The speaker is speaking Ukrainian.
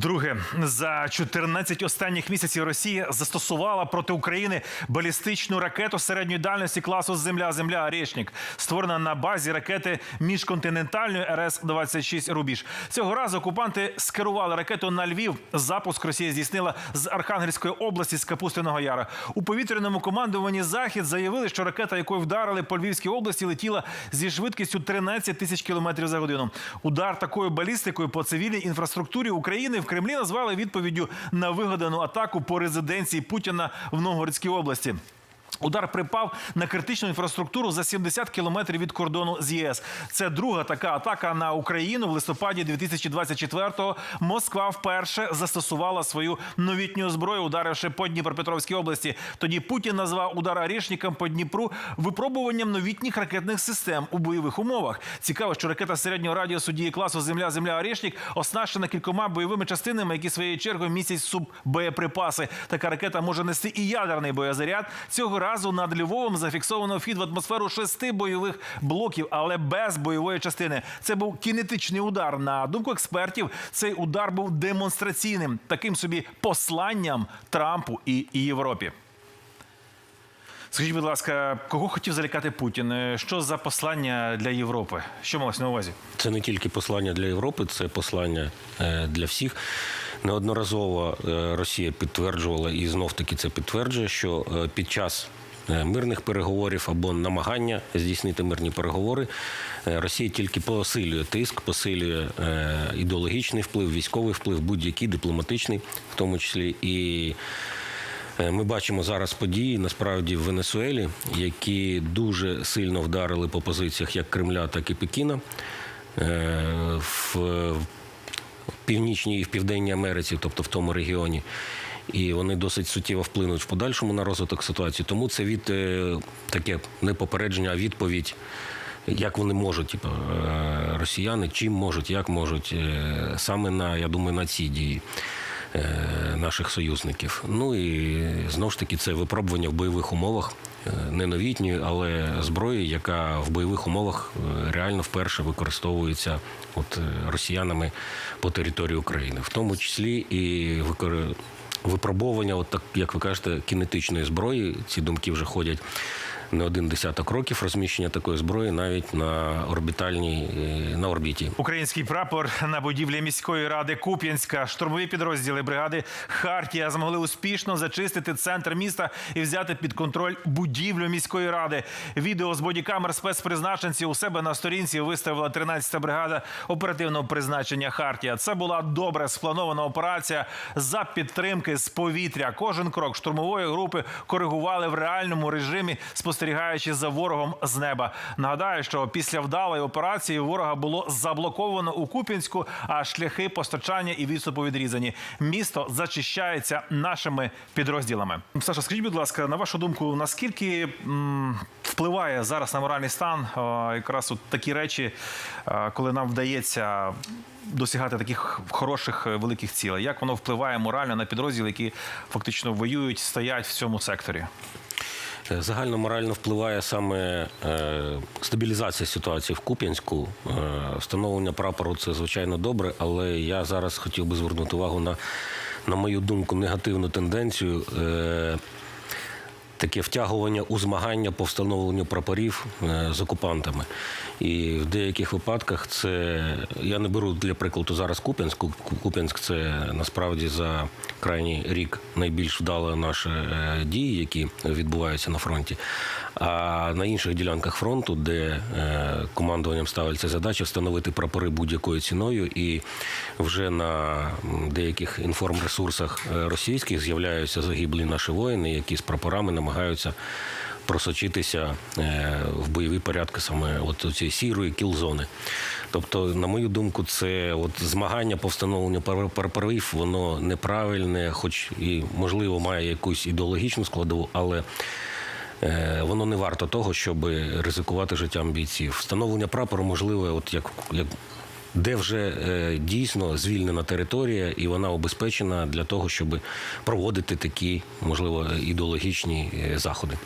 Вдруге за 14 останніх місяців Росія застосувала проти України балістичну ракету середньої дальності класу Земля-Земля Орєшнік, створена на базі ракети міжконтинентальної РС-26 Рубіж. Цього разу окупанти скерували ракету на Львів. Запуск Росія здійснила з Архангельської області з Капустиного Яра. У повітряному командуванні Захід заявили, що ракета, якою вдарили по Львівській області, летіла зі швидкістю 13 тисяч кілометрів за годину. Удар такою балістикою по цивільній інфраструктурі України в Кремлі назвали відповіддю на вигадану атаку по резиденції Путіна в Новгородській області. Удар припав на критичну інфраструктуру за 70 кілометрів від кордону з ЄС. Це друга така атака на Україну в листопаді 2024-го. Москва вперше застосувала свою новітню зброю, ударивши по Дніпропетровській області. Тоді Путін назвав удар Арішником по Дніпру випробуванням новітніх ракетних систем у бойових умовах. Цікаво, що ракета середнього радіусу дії класу Земля Земля Арішнік оснащена кількома бойовими частинами, які своєю чергою містять суббоєприпаси. Така ракета може нести і ядерний боєзаряд. Цього разу над Львовом зафіксовано вхід в атмосферу шести бойових блоків, але без бойової частини. Це був кінетичний удар. На думку експертів, цей удар був демонстраційним, таким собі посланням Трампу і Європі. Скажіть, будь ласка, кого хотів залякати Путін? Е, Що за послання для Європи? Що малось на увазі? Це не тільки послання для Європи, це послання е, для всіх. Неодноразово е, Росія підтверджувала і знов таки це підтверджує, що під час мирних переговорів або намагання здійснити мирні переговори Росія тільки посилює тиск, посилює ідеологічний вплив, військовий вплив, будь-який дипломатичний, в тому числі і. Е, Ми бачимо зараз події насправді в Венесуелі, які дуже сильно вдарили по позиціях як Кремля, так і Пекіна. Е, В північній і в південній Америці, тобто в тому регіоні. І вони досить суттєво вплинуть в подальшому на розвиток ситуації. Тому це від е, таке не попередження, а відповідь. Як вони можуть, типу, росіяни, чим можуть, як можуть, саме на я думаю, на ці дії наших союзників. Ну і знову ж таки це випробування в бойових умовах, е, не новітньої, але зброї, яка в бойових умовах е, реально вперше використовується от е, росіянами по території України, в тому числі і викор- випробовування, от так як ви кажете, кінетичної зброї. Ці думки вже ходять. Не один десяток років розміщення такої зброї навіть на орбітальній е, на орбіті. Український прапор на будівлі міської ради Куп'янська. Штурмові підрозділи бригади Хартія змогли успішно зачистити центр міста і взяти під контроль будівлю міської ради. Відео з бодікамер спецпризначенців у себе на сторінці виставила 13-та бригада оперативного призначення Хартія. Це була добре спланована операція за підтримки з повітря. Кожен крок штурмової групи коригували в реальному режимі, спостерігаючи за ворогом з неба. Нагадаю, що після вдалої операції ворога було заблоковано у Куп'янську, а шляхи постачання і відступу відрізані. Місто зачищається нашими підрозділами. Саша, скажіть, будь ласка, на вашу думку, наскільки м, впливає зараз на моральний стан е, якраз от такі речі, е, коли нам вдається досягати таких хороших е, великих цілей? Як воно впливає морально на підрозділи, які фактично воюють, стоять в цьому секторі? Е, Загально морально впливає саме е, стабілізація ситуації в Куп'янську. Е, встановлення прапору це звичайно добре, але я зараз хотів би звернути увагу на, на мою думку, негативну тенденцію. Таке втягування у змагання по встановленню прапорів е, з окупантами. І в деяких випадках це я не беру для прикладу зараз Куп'янськ. Куп'янськ це насправді за крайній рік найбільш вдали наші е, дії, які відбуваються на фронті. А на інших ділянках фронту, де е, командуванням ставиться задача встановити прапори будь-якою ціною, і вже на деяких інформресурсах е, російських з'являються загиблі наші воїни, які з прапорами намагаються просочитися е, в бойові порядки саме от цієї сірої кіл-зони. Тобто, на мою думку, це от змагання по встановленню прапорів, воно неправильне, хоч і можливо має якусь ідеологічну складову, але е, воно не варто того, щоб ризикувати життям бійців. Встановлення прапору можливе, от як, як де вже е, дійсно звільнена територія, і вона обезпечена для того, щоб проводити такі, можливо, ідеологічні е, заходи.